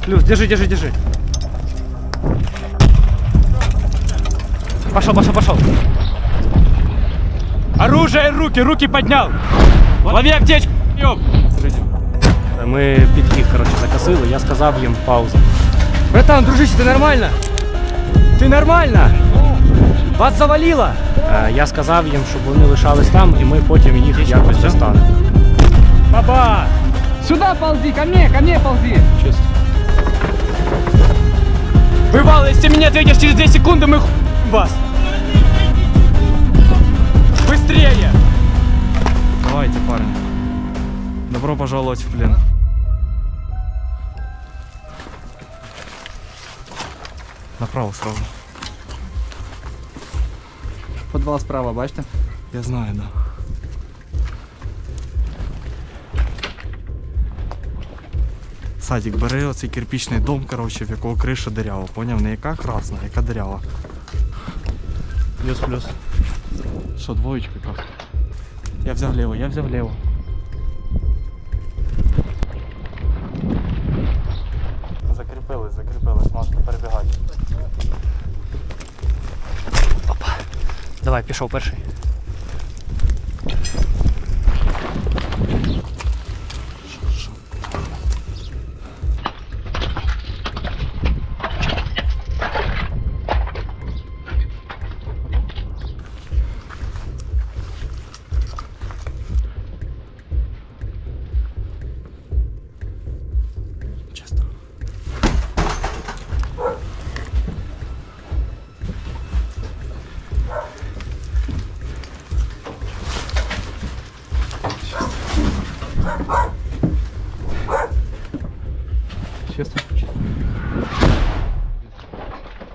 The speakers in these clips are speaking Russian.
Плюс, держи, держи, держи. Пошел, пошел, пошел. Оружие, руки, руки поднял. Лови аптечку. ёб. Ми під їх, коротше, закосили, я сказав їм пауза. Братан, дружище, ти нормально? Ти нормально? Вас завалило? Е, я сказав їм, щоб вони лишались там, і ми потім їх якось достанемо. Баба! Сюда ползи, ко мне, ко мне ползи. Чисто. Бывало, если меня ответишь через 2 секунды, мы вас. Быстрее! Давайте, парни. Добро пожаловать в плен. Направо сразу. Подвал справа, бачите? Я знаю, да. Садик, бери оцей кирпічний дом, коротше, в якого криша дирява. Поняв? Не яка красна, яка дирява. Плюс плюс. Що, двоєчка як? Я взяв ліво, я взяв ліво. Закріпились, закріпились, можете перебігати. Давай, пішов перший.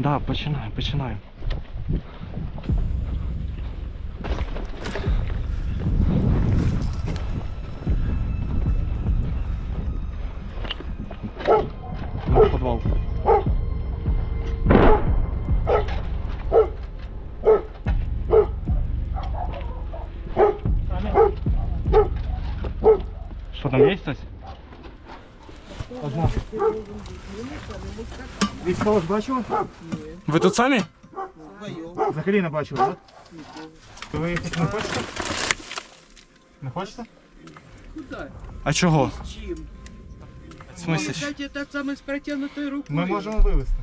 Да, починаю, починаю. Військових бачили? Ви тут самі? Взагалі не бачили, так? Ви виїхати не хочете? Не хочете? А чого? Чим? В смысле? Кстати, так само з протягнутою рукою. Ми можемо вивезти.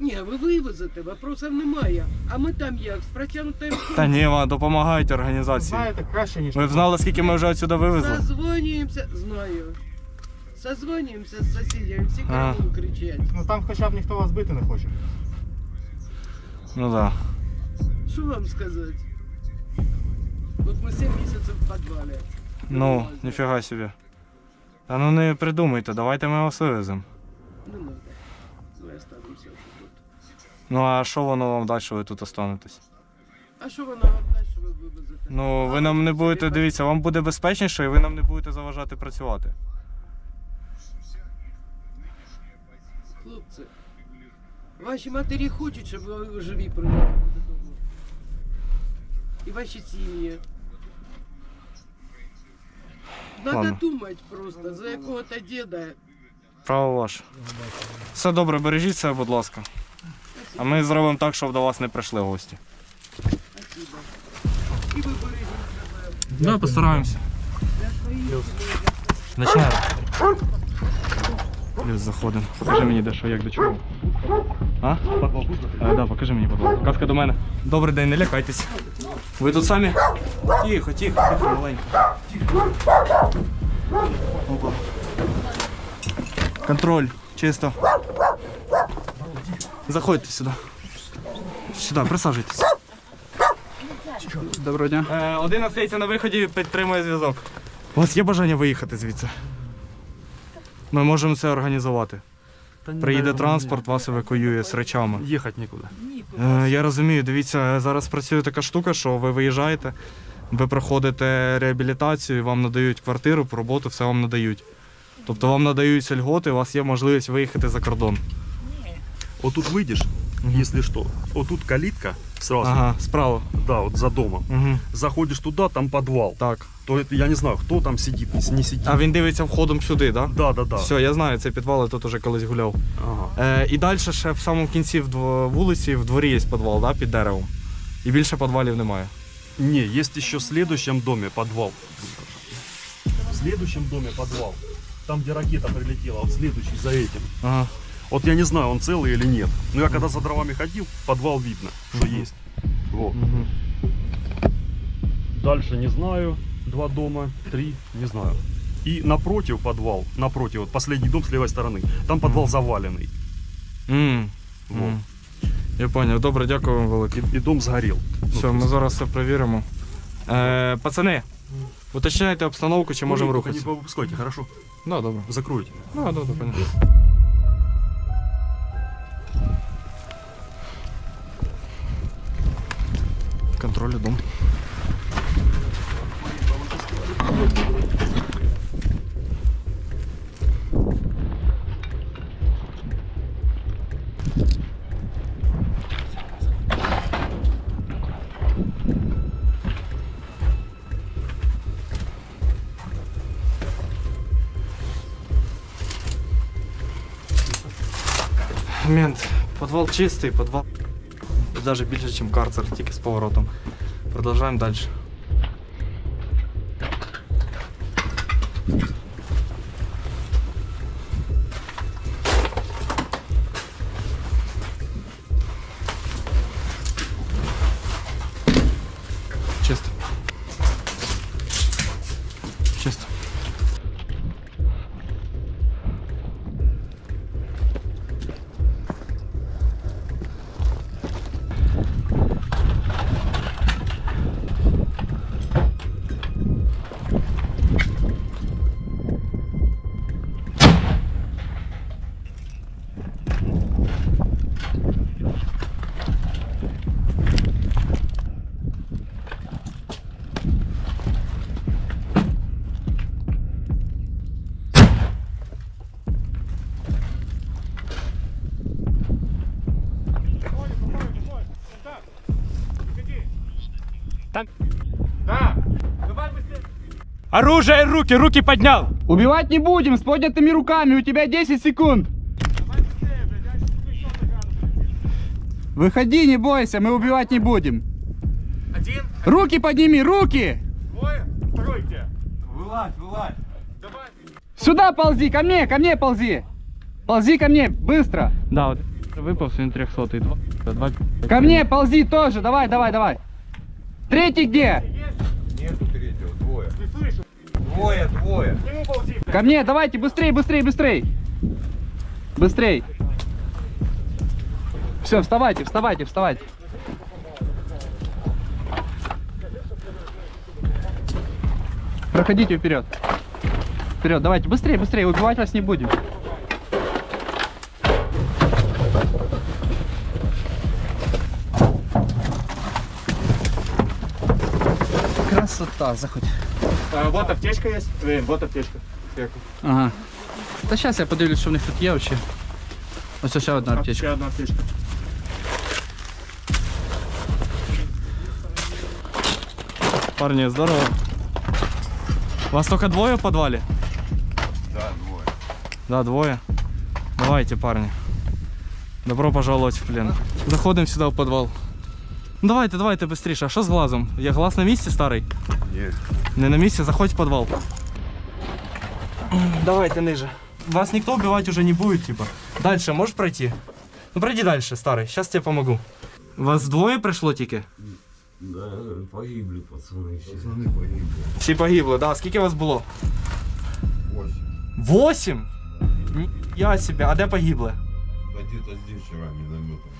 Ні, ви вивезете, вопросів немає. А ми там як, з протягнутою рукою. Та ні, ва, допомагають організації. Знаєте, краще, ніж Ви б знали, скільки ми вже отсюди вивезли? Созвонюємося, знаю. Созвонюємося з сусідями, всі А. кричать. Ну там хоча б ніхто вас бити не хоче. Ну да. Що вам сказати? От ми 7 місяців в підвалі. Ну, ніфіга собі. Та ну не придумайте, давайте ми вас вивеземо. Не надо. Ми останемося тут. Ну а що воно вам далі, ви тут останетесь? А що вона вам дасть, що ви вивезете? Ну, ви нам не будете, дивіться, вам буде безпечніше і ви нам не будете заважати працювати. Ваші матері хочуть, щоб ви живі приїхали додому. І ваші сім'ї. Надо Ладно. думати просто, за якого-то діда. Право ваше. Все добре, бережіть себе, будь ласка. А ми зробимо так, щоб до вас не прийшли гості. Спасибо. І ви бережіть себе. Да, постараємося. Починаємо. Плюс заходимо. Покажи мені де що, як до чого. А? А, да, покажи мені, будь. Катка до мене. Добрий день, не лякайтесь. Ви тут самі? Тихо, тихо, тихо, маленько. Опа. Контроль, чисто. Заходьте сюди. Сюди, присаджуйтесь. Доброго дня. Е, один остається на виході, підтримує зв'язок. У вас є бажання виїхати звідси? Ми можемо це організувати. Приїде транспорт, вас евакуює з речами. Їхати нікуди. Е, я розумію, дивіться, зараз працює така штука, що ви виїжджаєте, ви проходите реабілітацію, вам надають квартиру, роботу, все вам надають. Тобто вам надаються льготи, у вас є можливість виїхати за кордон. Отут вийдеш, якщо що, отут калітка, Сразу. Ага, справа. Да, вот за домом. Угу. Заходишь туда, там подвал. Так. То это, я не знаю, кто там сидит, не, не сидит. А він дивиться входом сюди, так? Да, да, да. Все, я знаю, цей підвал, я тут уже колись гуляв. Ага. Е, і далі ще в самому кінці в дво- вулиці в дворі є підвал, да, під деревом. І більше підвалів немає. Не, есть еще в следующем доме подвал. В следующем доме подвал. Там, где ракета прилетела, вот следующий за этим. Ага. Вот я не знаю, он целый или нет. Но я когда за дровами ходил, подвал видно, что Мгм. есть. Вот. Угу. Дальше не знаю. Два дома, три, не знаю. И напротив подвал, напротив, вот последний дом с левой стороны. Там подвал заваленный. М, Вот. м. Я зрозумів. Добре, дякую вам велике. И, и дом сгорел. Ну, Все, ми зараз все перевіримо. Е, пацани, уточняйте обстановку, чи можемо только рухатися. Не выпускайте, хорошо? Да, добре. Закройте. Ну, да, добре, понятно. Контролю дом. Мент, подвал чистий, подвал даже більше, ніж карцер, тільки з поворотом. Продовжуємо далі. Оружие, руки, руки поднял! Убивать не будем, с поднятыми руками, у тебя 10 секунд. Выходи, не бойся, мы убивать не будем. Один, Руки подними, руки! двое, второй где? Вылазь, вылазь. Сюда ползи, ко мне, ко мне ползи. Ползи ко мне, быстро. Да, от випав він 300 два, два Ко мне ползи тоже, давай, давай, давай. Третий где? Нету Двое, двое. Ко мне, давайте, быстрей, быстрей, быстрей. Быстрей. Все, вставайте, вставайте, вставайте. Проходите вперед. Вперед, давайте, быстрее, быстрее, убивать вас не будем. Красота, заходи. А, вот аптечка есть. Блин, вот аптечка. Ага. Та зараз я подивлюсь, що в них тут є ще. Ось ще одна аптечка. Еще одна аптечка. Парни, здорово. Вас только двое в подвале? Да, двое. Да, двое. Давайте, парни. Добро пожаловать в плен. Заходим сюда в подвал. Ну давайте, давайте быстрее. А що з глазом? Я глаз на місці старий? Нет. Не на місці, заходь в подвал. Давайте ниже. Вас никто убивать уже не будет, типа. Дальше можешь пройти? Ну пройди дальше, старый. Сейчас тебе помогу. Вас двое пришло тільки? Да, погибли пацаны. Пацаны погибли. Всі погибли, да. Скільки вас було? Восемь. Восім? Я себе. А де погибли? Да где-то здесь вчера минометом.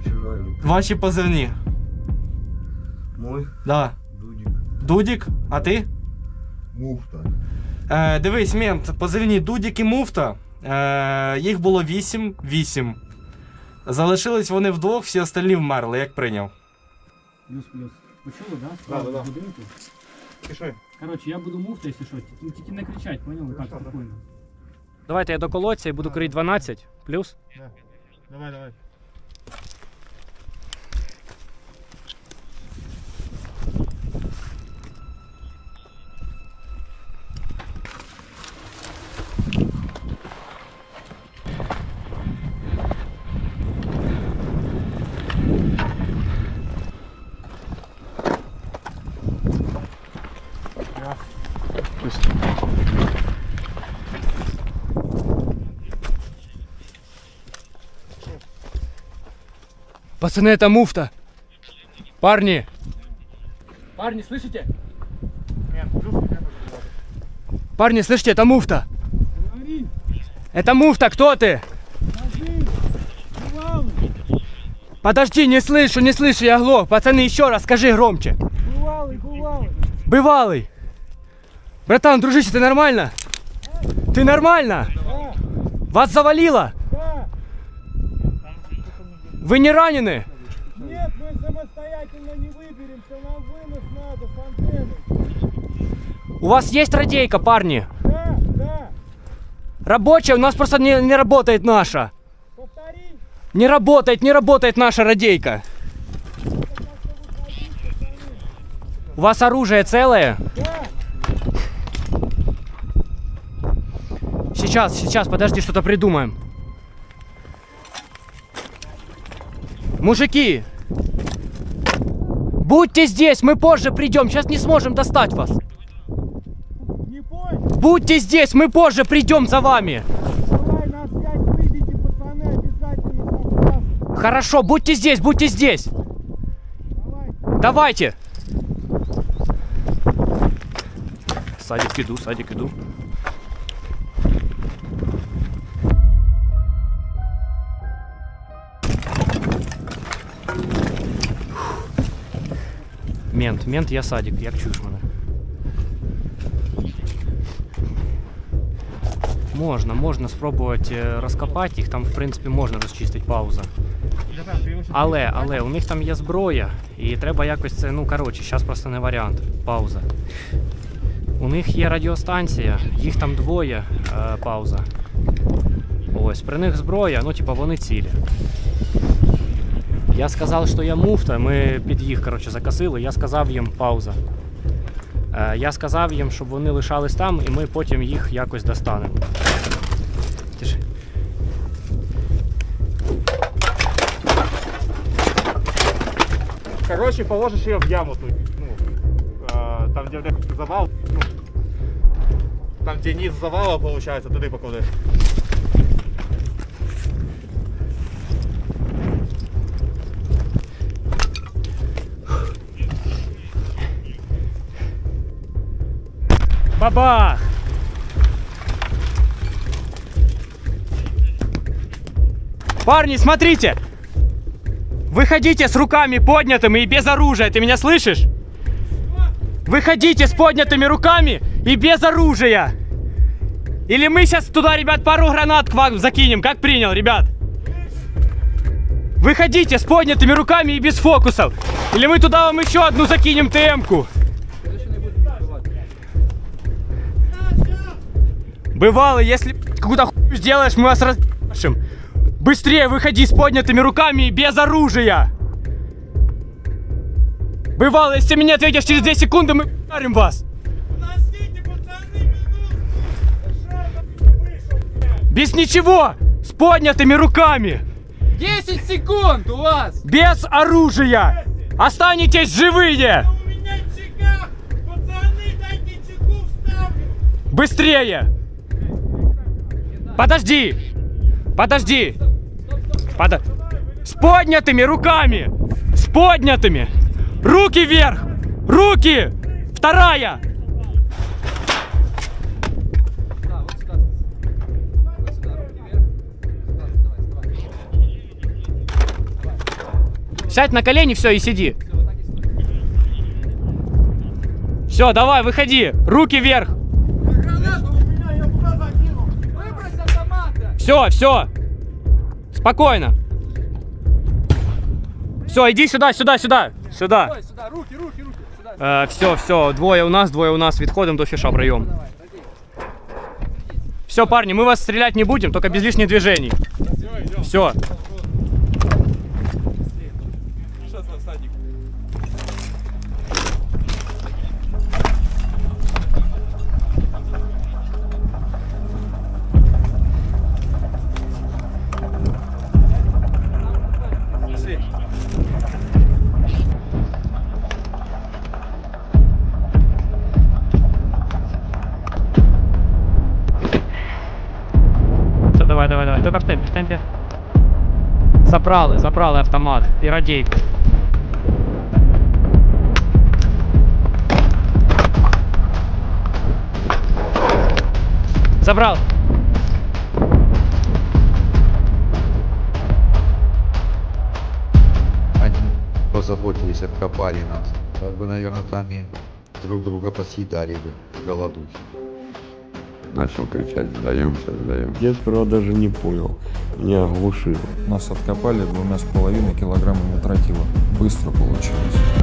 Вчера или Ваші позивні. Мой Да. Дудик. Дудік, а ти? Муфта. Е, дивись, мент, позивні Дудік і Муфта. Е, їх було 8, 8. Залишились вони вдвох, всі остальні вмерли, як прийняв. Плюс-плюс. Почули, да? Да, Справа да, да. в будинку. Пиши. Короче, я буду муфта, если что. Ну, тільки не кричать, понял? Так, спокойно. Давайте я до колодця і буду крити 12 плюс. Давай, давай. Пацаны, это муфта. Парни. Парни, слышите? Парни, слышите, это муфта. Это муфта, кто ты? Подожди, не слышу, не слышу, я глох. Пацаны, еще раз скажи громче. Бывалый, бывалый. Бывалый. Братан, дружище, ты нормально? Ты нормально? Вас завалило? Вы не ранены? Нет, мы самостоятельно не выберемся, нам вынос надо антенной. У вас есть радейка, парни? Да, да, Рабочая, у нас просто не, не работает наша. повтори. Не работает, не работает наша радейка. У вас оружие целое? Сейчас, сейчас, подожди, что-то придумаем. Мужики! Будьте здесь, мы позже придем, сейчас не сможем достать вас. Будьте здесь, мы позже придем за вами. давай на связь выйдите, пацаны, обязательно согласны. Хорошо, будьте здесь, будьте здесь. Давайте. Садик иду, садик иду. Мент, мент, я садик, як чуєш мене? Можна, можна спробувати е, розкопати їх, там в принципі можна розчистити пауза. Але, але у них там є зброя, і треба якось це, ну коротше, зараз просто не варіант. Пауза. У них є радіостанція, їх там двоє, е, пауза. Ось, при них зброя, ну типа вони цілі. Я сказав, що я муфта, ми під їх коротше, закосили, я сказав їм пауза. Е, я сказав їм, щоб вони лишались там, і ми потім їх якось достанемо. Короче, положишь ее в яму тут. Ну, там, где бля, завал. Ну, там, где низ завала, получается, туди покладеш. Бабах! Парни, смотрите! Выходите с руками поднятыми и без оружия, ты меня слышишь? Выходите с поднятыми руками и без оружия! Или мы сейчас туда, ребят, пару гранат к вам закинем, как принял, ребят? Выходите с поднятыми руками и без фокусов! Или мы туда вам еще одну закинем ТМ-ку! Бывало, если какую-то хуйню сделаешь, мы вас разъебашим. Быстрее выходи с поднятыми руками и без оружия. Бывало, если мне ответишь через 2 секунды, мы ударим вас. Без ничего, с поднятыми руками, 10 секунд у вас! без оружия. Останетесь живые. У меня чека! Пацаны, дайте чеку вставлю! Быстрее! Подожди! Подожди! Подо- С поднятыми руками! С поднятыми! Руки вверх! Руки! Вторая! Сядь на колени, все, и сиди. Все, давай, выходи! Руки вверх! Все, все! Спокойно! Все, иди сюда, сюда, сюда! Сюда! Руки, руки, руки. Сюда. все, все, двое у нас, двое у нас. Відходимо до. Давай, ради. Все, парни, мы вас стрелять не будем, только без лишних движений. Все. Забрали, забрали автомат і радійку. Забрал. Они позаботились, обкопали нас. Так бы, наверное, сами друг друга посъедали бы голодухи. Начал кричать, сдаемся, сдаемся. Я сперва даже не понял. Меня оглушило. Нас откопали двумя с половиной килограммами тротила. Быстро получилось.